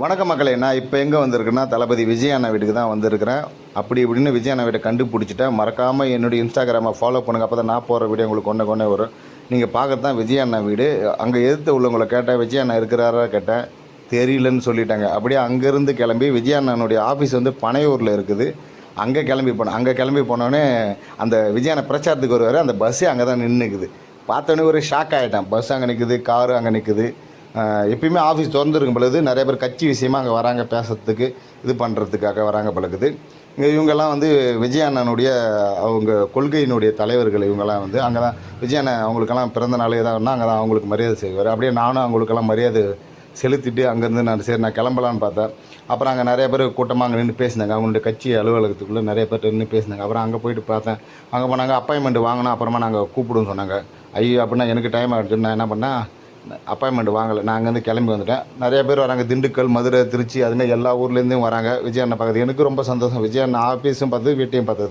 வணக்க மக்களே நான் இப்போ எங்கே வந்திருக்கேன்னா தளபதி விஜய் அண்ணா வீட்டுக்கு தான் வந்திருக்கிறேன். அப்படி இப்படின்னு விஜய் அண்ணா வீட்டை கண்டுபிடிச்சிட்டேன். மறக்காமல் என்னுடைய இன்ஸ்டாகிராமை ஃபாலோ பண்ணுங்கள் அப்போ தான் நான் போகிற வீடியோ உங்களுக்கு கொண்டே கொண்டே வரும். நீங்கள் பார்க்குறது தான் விஜய் அண்ணா வீடு. அங்கே எதிர்த்து உள்ளவங்களை கேட்டேன் விஜய் அண்ணா இருக்கிறாரா கேட்டேன். தெரியலன்னு சொல்லிட்டாங்க. அப்படியே அங்கேருந்து கிளம்பி விஜய் அண்ணனுடைய ஆஃபீஸ் வந்து பனையூரில் இருக்குது. அங்கே கிளம்பி போனேன் அங்கே கிளம்பி போனோடனே அந்த விஜயான பிரச்சாரத்துக்கு வருவார். அந்த பஸ்ஸே அங்கே தான் நின்றுக்குது பார்த்தோன்னே ஒரு ஷாக் ஆகிட்டேன் பஸ் அங்கே நிற்குது காரு அங்கே நிற்குது எப்பயுமே ஆஃபீஸ் திறந்துருக்கும் பொழுது நிறைய பேர் கட்சி விஷயமா அங்கே வராங்க பேசுறதுக்கு இது பண்ணுறதுக்காக வராங்க பழகுது. இங்கே இவங்கெல்லாம் வந்து விஜய் அண்ணனுடைய அவங்க கொள்கையினுடைய தலைவர்கள் இவங்கெல்லாம் வந்து அங்கே தான் விஜய் அண்ணன் அவங்களுக்கெல்லாம் பிறந்த நாள் ஏதாவதுனா அங்கே தான் அவங்களுக்கு மரியாதை செய்வார். அப்படியே நானும் அவங்களுக்கெல்லாம் மரியாதை செலுத்திட்டு அங்கேருந்து நான் சரி நான் கிளம்பலான்னு பார்த்தேன். அப்புறம் அங்கே நிறைய பேர் கூட்டமாக அங்கே நின்று பேசினாங்க. அவங்களுடைய கட்சி அலுவலகத்துக்குள்ளே நிறைய பேர் நின்று பேசினாங்க. அப்புறம் அங்கே போயிட்டு பார்த்தேன். அங்கே போனாங்க அப்பாயின்மெண்ட் வாங்கினா அப்புறமா நாங்கள் கூப்பிடுன்னு சொன்னாங்க. ஐயோ அப்படின்னா எனக்கு டைம் ஆகிடுச்சு நான் என்ன பண்ணேன்? அப்பாயின்மெண்ட் வாங்கலை. நான் அங்கேருந்து கிளம்பி வந்துட்டேன். நிறைய பேர் வராங்க. திண்டுக்கல் மதுரை திருச்சி அதுமாதிரி எல்லா ஊர்லேருந்தும் வராங்க. விஜய் அண்ணன் பார்க்குறது எனக்கு ரொம்ப சந்தோஷம். விஜய் அண்ணன் ஆஃபீஸும் பார்த்து வீட்டையும் பார்த்தது